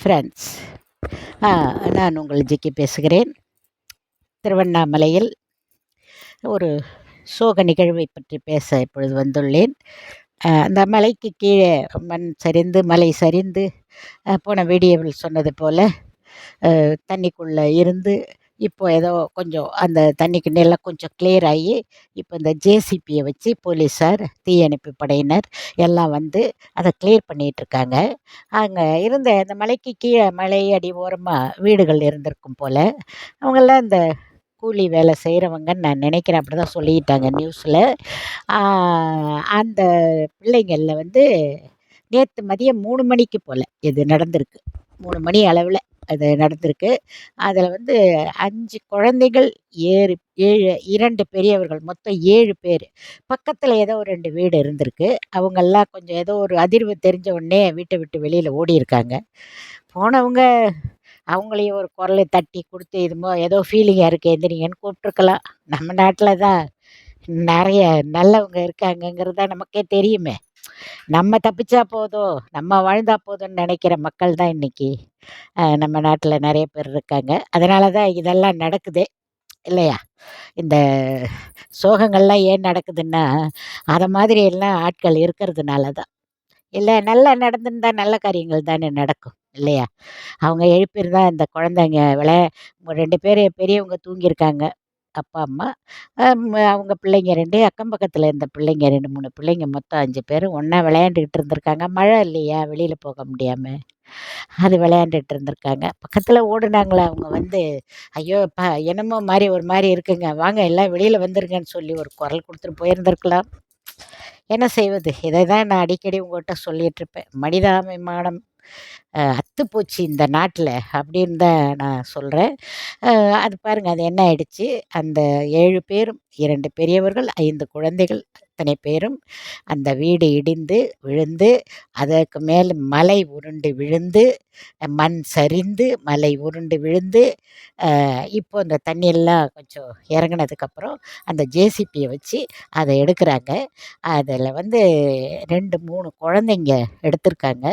Friends நான் உங்கள் ஜிக்கி பேசுகிறேன். திருவண்ணாமலையில் ஒரு சோக நிகழ்வை பற்றி பேச இப்பொழுது வந்துள்ளேன். அந்த மலைக்கு கீழே மண் சரிந்து மலை சரிந்து போன வீடியோவில் சொன்னது போல் தண்ணிக்குள்ளே இருந்து இப்போ ஏதோ கொஞ்சம் அந்த தண்ணிக்கு கிண்ணியெல்லாம் கொஞ்சம் கிளியர் ஆகி இப்போ இந்த ஜேசிபியை வச்சு போலீஸார் தீயணைப்பு படையினர் எல்லாம் வந்து அதை கிளியர் பண்ணிகிட்ருக்காங்க அங்கே இருந்த இந்த மலைக்கு கீழே மலை அடி ஓரமாக வீடுகள் இருந்திருக்கும் போல் அவங்கெல்லாம் இந்த கூலி வேலை செய்கிறவங்கன்னு நான் நினைக்கிறேன். அப்படி தான் சொல்லிக்கிட்டாங்க நியூஸில் அந்த பிள்ளைங்களில் வந்து நேற்று மதியம் மூணு மணிக்கு போல் இது நடந்திருக்கு. மூணு மணி அளவில். அது நடந்திருக்கு. அதில் வந்து அஞ்சு குழந்தைகள் ஏழு ஏழு இரண்டு பெரியவர்கள் மொத்தம் ஏழு பேர். பக்கத்தில் ஏதோ ஒரு ரெண்டு வீடு இருந்திருக்கு. அவங்கெல்லாம் கொஞ்சம் ஏதோ ஒரு அதிர்வு தெரிஞ்ச உடனே வீட்டை விட்டு வெளியில் ஓடியிருக்காங்க. போனவங்க அவங்களையும் ஒரு குரலை தட்டி கொடுத்து இதுமோ ஏதோ ஃபீலிங்காக இருக்குது எந்திரிங்கன்னு கூப்பிட்ருக்கலாம் நம்ம நாட்டில் தான் நிறைய நல்லவங்க இருக்காங்கங்கிறது தான் நமக்கே தெரியுமே. நம்ம தப்பிச்சா போதும் நம்ம வாழ்ந்தா போதும்னு நினைக்கிற மக்கள் தான் இன்றைக்கி நம்ம நாட்டில் நிறைய பேர் இருக்காங்க. அதனால தான் இதெல்லாம் நடக்குது இல்லையா? இந்த சோகங்கள்லாம் ஏன் நடக்குதுன்னா அதை மாதிரி எல்லாம் ஆட்கள் இருக்கிறதுனால தான். இல்லை நல்லா நடந்திருந்தா நல்ல காரியங்கள் தானே நடக்கும் இல்லையா? அவங்க எழுப்பியிருந்தா இந்த குழந்தைங்க விளையா ரெண்டு பேர் பெரியவங்க தூங்கியிருக்காங்க. அப்பா அம்மா. அவங்க பிள்ளைங்க ரெண்டு அக்கம் பக்கத்தில் இருந்த பிள்ளைங்க ரெண்டு மூணு பிள்ளைங்க மொத்தம் அஞ்சு பேரும் ஒன்றா விளையாண்டுக்கிட்டு இருந்திருக்காங்க. மழை இல்லையா? வெளியில் போக முடியாமல் அது விளையாண்டுட்டு இருந்திருக்காங்க. பக்கத்தில் ஓடுனாங்களே அவங்க வந்து ஐயோ பா என்னமோ மாதிரி ஒரு மாதிரி இருக்குங்க. வாங்க எல்லாம் வெளியில் வந்துருங்கன்னு சொல்லி ஒரு குரல் கொடுத்துட்டு போயிருந்திருக்கலாம். என்ன செய்வது? இதை தான் நான் அடிக்கடி உங்கள்கிட்ட சொல்லிகிட்ருப்பேன் மனிதாபிமானம் அத்துப்போச்சு இந்த நாட்டில் அப்படின்னு தான் நான் சொல்கிறேன் அது பாருங்கள் அது என்ன ஆயிடுச்சு? அந்த ஏழு பேரும் இரண்டு பெரியவர்கள் ஐந்து குழந்தைகள் அத்தனை பேரும் அந்த வீடு இடிந்து விழுந்து அதற்கு மேல் மலை உருண்டு விழுந்து மண் சரிந்து மலை உருண்டு விழுந்து இப்போ இந்த தண்ணியெல்லாம் கொஞ்சம் இறங்குனதுக்கப்புறம் அந்த ஜேசிபியை வச்சு அதை எடுக்கிறாங்க. அதில் வந்து ரெண்டு மூணு குழந்தைங்க எடுத்திருக்காங்க.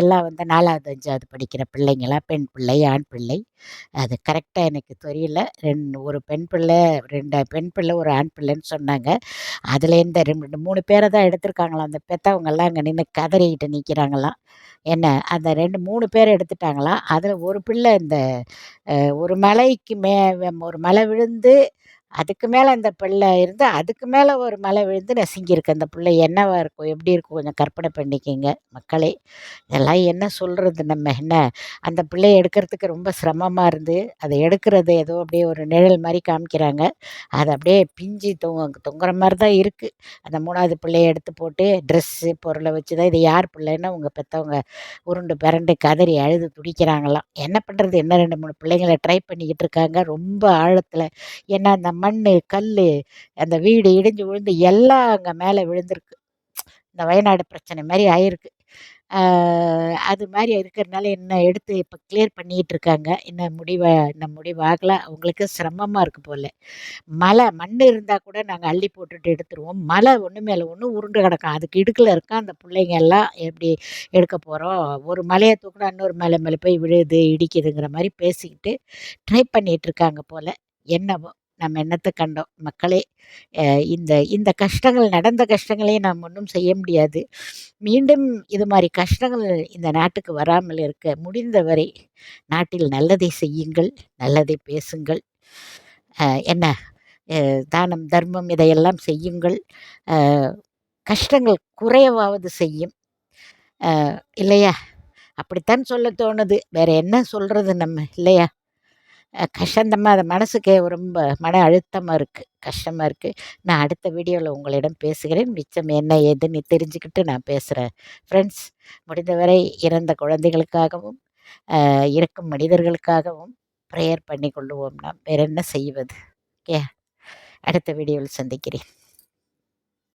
எல்லாம் வந்து நாலாவது அஞ்சாவது படிக்கிற பிள்ளைங்களா? பெண் பிள்ளை ஆண் பிள்ளை. அது கரெக்டாக எனக்கு தெரியல. ரெண்டு ஒரு பெண் பிள்ளை ரெண்டு பெண் பிள்ளை ஒரு ஆண் பிள்ளைன்னு சொன்னாங்க. அதுலேருந்து ரெண்டு மூணு பேரை தான் எடுத்திருக்காங்களாம். அந்த பெத்தவங்கெல்லாம் அங்கே நின்று கதறிக்கிட்டு நிற்கிறாங்களாம் என்ன அந்த ரெண்டு மூணு பேர் எடுத்துட்டாங்களாம். அதில் ஒரு பிள்ளை இந்த ஒரு மலைக்கு மே ஒரு மலை விழுந்து அதுக்கு மேலே அந்த பிள்ளை இருந்து அதுக்கு மேலே ஒரு மலை விழுந்து நசுங்கியிருக்கு அந்த பிள்ளை. என்னவா இருக்கும்? எப்படி இருக்கும்? கொஞ்சம் கற்பனை பண்ணிக்கோங்க மக்களே. இதெல்லாம் என்ன சொல்கிறது நம்ம? என்ன? அந்த பிள்ளை எடுக்கிறதுக்கு ரொம்ப சிரமமாக இருந்து அதை எடுக்கிறது ஏதோ அப்படியே ஒரு நிழல் மாதிரி காமிக்கிறாங்க. அது அப்படியே பிஞ்சு தொங்க தொங்குற மாதிரி தான் இருக்குது அந்த மூணாவது பிள்ளைய எடுத்து போட்டு ட்ரெஸ்ஸு பொருளை வச்சு தான் இது யார் பிள்ளைன்னா உங்கள் பெற்றவங்க உருண்டு பிறண்டு கதறி அழுது துடிக்கிறாங்களாம். என்ன பண்ணுறது என்ன ரெண்டு மூணு பிள்ளைங்களை ட்ரை பண்ணிக்கிட்டு இருக்காங்க. ரொம்ப ஆழத்தில். ஏன்னா அந்த மண் கல் அந்த வீடு இடிஞ்சு விழுந்து எல்லாம் அங்கே மேலே விழுந்திருக்கு. இந்த வயநாடு பிரச்சனை மாதிரி ஆயிருக்கு. அது மாதிரி இருக்கிறதுனால என்ன எடுத்து இப்போ கிளியர் பண்ணிகிட்டு இருக்காங்க. இன்னும் முடிவை இன்னும் முடிவாகலை. அவங்களுக்கு சிரமமாக இருக்குது போல். மழை மண் இருந்தால் கூட நாங்கள் அள்ளி போட்டுட்டு எடுத்துருவோம். மழை ஒன்று மேலே ஒன்று உருண்டு கிடக்கும். அதுக்கு இடுக்கில் இருக்கா அந்த பிள்ளைங்க எல்லாம் எப்படி எடுக்க போகிறோம் ஒரு மலையை தூக்கினா இன்னொரு மலை மேலே போய் விழுது இடிக்குதுங்கிற மாதிரி பேசிக்கிட்டு ட்ரை பண்ணிகிட்டு இருக்காங்க போல். என்னவோ. நம்ம என்னத்தை கண்டோம்? மக்களே இந்த இந்த கஷ்டங்கள் நடந்த கஷ்டங்களே நாம் ஒன்றும் செய்ய முடியாது. மீண்டும் இது மாதிரி கஷ்டங்கள் இந்த நாட்டுக்கு வராமல் இருக்க முடிந்தவரை நாட்டில் நல்லதை செய்யுங்கள் நல்லதை பேசுங்கள். என்ன? தானம் தர்மம் இதையெல்லாம் செய்யுங்கள். கஷ்டங்கள் குறையவாவது செய்யும். இல்லையா? அப்படித்தான் சொல்ல தோணுது. வேற என்ன சொல்கிறது நம்ம? இல்லையா? கஷ்டந்தமாக அது மனசுக்கே ரொம்ப மன அழுத்தமாக இருக்குது கஷ்டமாக இருக்குது நான் அடுத்த வீடியோவில் உங்களிடம் பேசுகிறேன். மிச்சம் என்ன ஏதுன்னு தெரிஞ்சுக்கிட்டு நான் பேசுகிறேன் ஃப்ரெண்ட்ஸ் முடிந்தவரை இறந்த குழந்தைகளுக்காகவும் இருக்கும் மனிதர்களுக்காகவும் ப்ரேயர் பண்ணி கொள்ளுவோம் நாம். வேற என்ன செய்வது? ஓகே அடுத்த வீடியோவில் சந்திக்கிறேன்.